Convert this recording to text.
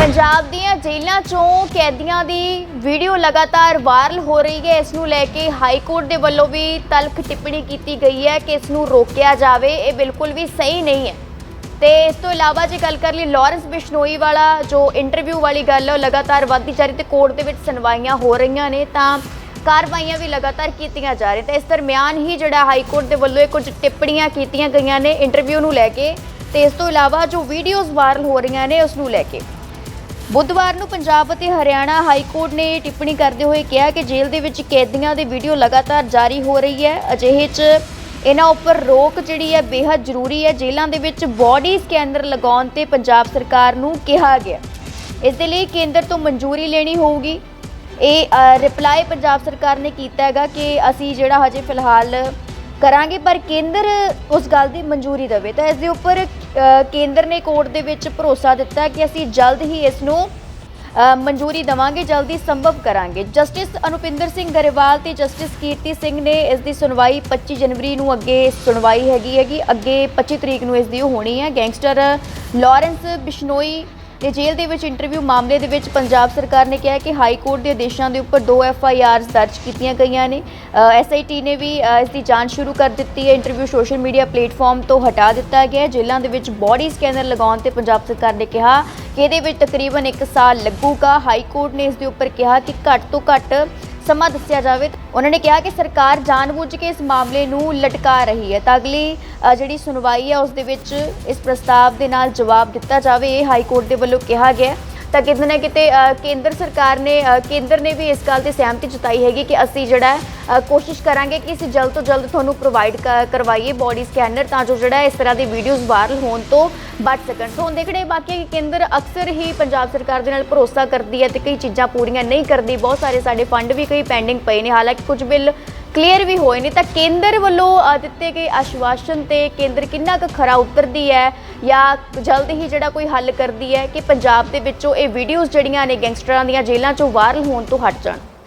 ਪੰਜਾਬ ਦੀਆਂ ਜੇਲ੍ਹਾਂ 'ਚੋਂ ਕੈਦੀਆਂ ਦੀ ਵੀਡੀਓ ਲਗਾਤਾਰ ਵਾਇਰਲ ਹੋ ਰਹੀ ਹੈ। ਇਸ ਨੂੰ ਲੈ ਕੇ ਹਾਈ ਕੋਰਟ ਦੇ ਵੱਲੋਂ ਵੀ ਤਲਖ ਟਿੱਪਣੀ ਕੀਤੀ ਗਈ ਹੈ ਕਿ ਇਸ ਨੂੰ ਰੋਕਿਆ ਜਾਵੇ। ਇਹ ਬਿਲਕੁਲ ਵੀ ਸਹੀ ਨਹੀਂ ਹੈ। ਤੇ ਇਸ ਤੋਂ ਇਲਾਵਾ ਜੇ ਗੱਲ ਕਰ ਲਈ ਲਾਰੈਂਸ ਬਿਸ਼ਨੋਈ ਵਾਲਾ ਜੋ ਇੰਟਰਵਿਊ ਵਾਲੀ ਗੱਲ ਹੈ ਉਹ ਲਗਾਤਾਰ ਵੱਧਦੀ ਜਾ ਰਹੀ ਤੇ ਕੋਰਟ ਦੇ ਵਿੱਚ ਸੁਣਵਾਈਆਂ ਹੋ ਰਹੀਆਂ ਨੇ, ਤਾਂ ਕਾਰਵਾਈਆਂ ਵੀ ਲਗਾਤਾਰ ਕੀਤੀਆਂ ਜਾ ਰਹੀਆਂ ਤੇ ਇਸ ਦਰਮਿਆਨ ਹੀ ਜਿਹੜਾ ਹਾਈ ਕੋਰਟ ਦੇ ਵੱਲੋਂ ਇਹ ਕੁਝ ਟਿੱਪਣੀਆਂ ਕੀਤੀਆਂ ਗਈਆਂ ਨੇ ਇੰਟਰਵਿਊ ਨੂੰ ਲੈ ਕੇ। ਤੇ ਇਸ ਤੋਂ ਇਲਾਵਾ ਜੋ ਵੀਡੀਓਜ਼ ਵਾਇਰਲ ਹੋ ਰਹੀਆਂ ਨੇ, ਉਸ ਨੂੰ ਲੈ ਕੇ। ਬੁੱਧਵਾਰ ਨੂੰ ਪੰਜਾਬ ਅਤੇ ਹਰਿਆਣਾ ਹਾਈ ਕੋਰਟ ਨੇ ਇਹ ਟਿੱਪਣੀ ਕਰਦੇ ਹੋਏ ਕਿਹਾ ਕਿ ਜੇਲ੍ਹ ਦੇ ਵਿੱਚ ਕੈਦੀਆਂ ਦੀ ਵੀਡੀਓ ਲਗਾਤਾਰ ਜਾਰੀ ਹੋ ਰਹੀ ਹੈ। ਅਜਿਹੇ 'ਚ ਇਹਨਾਂ ਉੱਪਰ ਰੋਕ ਜਿਹੜੀ ਹੈ ਬੇहद ਜ਼ਰੂਰੀ ਹੈ। ਜੇਲ੍ਹਾਂ ਦੇ ਵਿੱਚ ਬੋਡੀ ਸਕੈਨਰ ਲਗਾਉਣ ਤੇ ਪੰਜਾਬ ਸਰਕਾਰ ਨੂੰ ਕਿਹਾ ਗਿਆ। ਇਸ ਦੇ ਲਈ ਕੇਂਦਰ ਤੋਂ ਮਨਜ਼ੂਰੀ ਲੈਣੀ ਹੋਊਗੀ। ਇਹ ਰਿਪਲਾਈ ਪੰਜਾਬ ਸਰਕਾਰ ਨੇ ਕੀਤਾ ਹੈਗਾ ਕਿ ਅਸੀਂ ਜਿਹੜਾ ਹਜੇ ਫਿਲਹਾਲ ਕਰਾਂਗੇ, ਪਰ ਕੇਂਦਰ ਉਸ ਗੱਲ ਦੀ ਮਨਜ਼ੂਰੀ ਦੇਵੇ। ਤਾਂ ਇਸ ਦੇ ਉੱਪਰ ਕੇਂਦਰ ਨੇ ਕੋਰਟ ਦੇ ਵਿੱਚ ਭਰੋਸਾ ਦਿੱਤਾ ਕਿ ਅਸੀਂ ਜਲਦ ਹੀ ਇਸ ਨੂੰ ਮਨਜ਼ੂਰੀ ਦੇਵਾਂਗੇ, ਜਲਦੀ ਸੰਭਵ ਕਰਾਂਗੇ। ਜਸਟਿਸ ਅਨੁਪਿੰਦਰ ਸਿੰਘ ਗਰੇਵਾਲ ਤੇ ਜਸਟਿਸ ਕੀਰਤੀ ਸਿੰਘ ਨੇ ਇਸ ਦੀ ਸੁਣਵਾਈ 25 ਜਨਵਰੀ ਨੂੰ ਅੱਗੇ ਸੁਣਵਾਈ ਹੈਗੀ ਹੈਗੀ, ਅੱਗੇ 25 ਤਰੀਕ ਨੂੰ ਇਸ ਦੀ ਉਹ ਹੋਣੀ ਹੈ। ਗੈਂਗਸਟਰ ਲਾਰੈਂਸ ਬਿਸ਼ਨੋਈ ਤੇ ਜੇਲ੍ਹ ਦੇ ਵਿੱਚ ਇੰਟਰਵਿਊ ਮਾਮਲੇ ਦੇ ਵਿੱਚ ਪੰਜਾਬ ਸਰਕਾਰ ਨੇ ਕਿਹਾ ਕਿ ਹਾਈ ਕੋਰਟ ਦੇ ਆਦੇਸ਼ਾਂ ਦੇ ਉੱਪਰ ਦੋ ਐਫ ਆਈ ਆਰਸ ਦਰਜ ਕੀਤੀਆਂ ਗਈਆਂ ਨੇ। ਐਸ ਆਈ ਟੀ ਨੇ ਵੀ ਇਸ ਦੀ ਜਾਂਚ ਸ਼ੁਰੂ ਕਰ ਦਿੱਤੀ ਹੈ। ਇੰਟਰਵਿਊ ਸੋਸ਼ਲ ਮੀਡੀਆ ਪਲੇਟਫਾਰਮ ਤੋਂ ਹਟਾ ਦਿੱਤਾ ਗਿਆ ਹੈ। ਜੇਲ੍ਹਾਂ ਦੇ ਵਿੱਚ ਬੋਡੀ ਸਕੈਨਰ ਲਗਾਉਣ ਤੇ ਪੰਜਾਬ ਸਰਕਾਰ ਨੇ ਕਿਹਾ ਕਿ ਇਹਦੇ ਵਿੱਚ ਤਕਰੀਬਨ 1 ਸਾਲ ਲੱਗੂਗਾ। ਹਾਈ ਕੋਰਟ ਨੇ ਇਸ ਦੇ ਉੱਪਰ ਕਿਹਾ ਕਿ ਘੱਟ ਤੋਂ ਘੱਟ ਸਮਾਂ ਦੱਸਿਆ ਜਾਵੇ ਉਹਨਾਂ ਨੇ ਕਿਹਾ ਕਿ ਸਰਕਾਰ ਜਾਣਬੁੱਝ ਕੇ ਇਸ ਮਾਮਲੇ ਨੂੰ ਲਟਕਾ ਰਹੀ ਹੈ ਤਾਂ ਅਗਲੀ ਅ, ਜਿਹੜੀ ਸੁਣਵਾਈ ਹੈ ਉਸ ਦੇ ਵਿੱਚ ਇਸ ਪ੍ਰਸਤਾਵ ਦੇ ਨਾਲ ਜਵਾਬ ਦਿੱਤਾ ਜਾਵੇ ਇਹ ਹਾਈ ਕੋਰਟ ਦੇ ਵੱਲੋਂ ਕਿਹਾ ਗਿਆ ਹੈ। ਤਾਂ ਕਿਤੇ ਨਾ ਕਿਤੇ ਅ, ਕੇਂਦਰ ਸਰਕਾਰ ਨੇ ਅ, ਕੇਂਦਰ ਨੇ ਵੀ ਇਸ ਗੱਲ ਤੇ ਸਹਿਮਤੀ ਜਤਾਈ ਹੈਗੀ ਕਿ ਅਸੀਂ ਜਿਹੜਾ ਹੈ, ਅ, ਕੋਸ਼ਿਸ਼ ਕਰਾਂਗੇ ਕਿ ਅਸੀਂ ਜਲਦ ਤੋਂ ਜਲਦ ਤੁਹਾਨੂੰ ਪ੍ਰੋਵਾਈਡ ਕਰਵਾਈਏ ਬੋਡੀ ਸਕੈਨਰ ਤਾਂ ਜੋ ਜਿਹੜਾ ਇਸ ਤਰ੍ਹਾਂ ਦੀ ਵੀਡੀਓਜ਼ ਵਾਇਰਲ ਹੋਣ ਤੋਂ ਬਚ ਸਕਣ। ਸੋ ਹੁਣ ਦੇਖਣੇ ਬਾਕੀ ਕਿ ਕੇਂਦਰ ਅਕਸਰ ਹੀ ਪੰਜਾਬ ਸਰਕਾਰ ਦੇ ਨਾਲ ਭਰੋਸਾ ਕਰਦੀ ਹੈ ਤੇ ਕਈ ਚੀਜ਼ਾਂ ਪੂਰੀਆਂ ਨਹੀਂ ਕਰਦੀ। ਬਹੁਤ ਸਾਰੇ ਸਾਡੇ ਫੰਡ ਵੀ ਕਈ ਪੈਂਡਿੰਗ ਪਏ ਨੇ। ਹਾਲਾਂਕਿ ਕੁਝ ਬਿੱਲ ਕਲੀਅਰ ਵੀ ਹੋਏ ਨੇ ਤਾਂ ਕੇਂਦਰ ਵੱਲੋਂ ਦਿੱਤੇ ਗਏ ਆਸ਼ਵਾਸਨ ਤੇ ਕੇਂਦਰ ਕਿੰਨਾ ਕੁ ਖਰਾ ਉਤਰਦੀ ਹੈ ਜਾਂ ਜਲਦ ਹੀ ਜਿਹੜਾ ਕੋਈ ਹੱਲ ਕਰਦੀ ਹੈ ਕਿ ਪੰਜਾਬ ਦੇ ਵਿੱਚੋਂ ਇਹ ਵੀਡੀਓਜ਼ ਜਿਹੜੀਆਂ ਨੇ ਗੈਂਗਸਟਰਾਂ ਦੀਆਂ ਜੇਲ੍ਹਾਂ ਚੋਂ ਵਾਇਰਲ ਹੋਣ ਤੋਂ ਹਟ ਜਾਣ।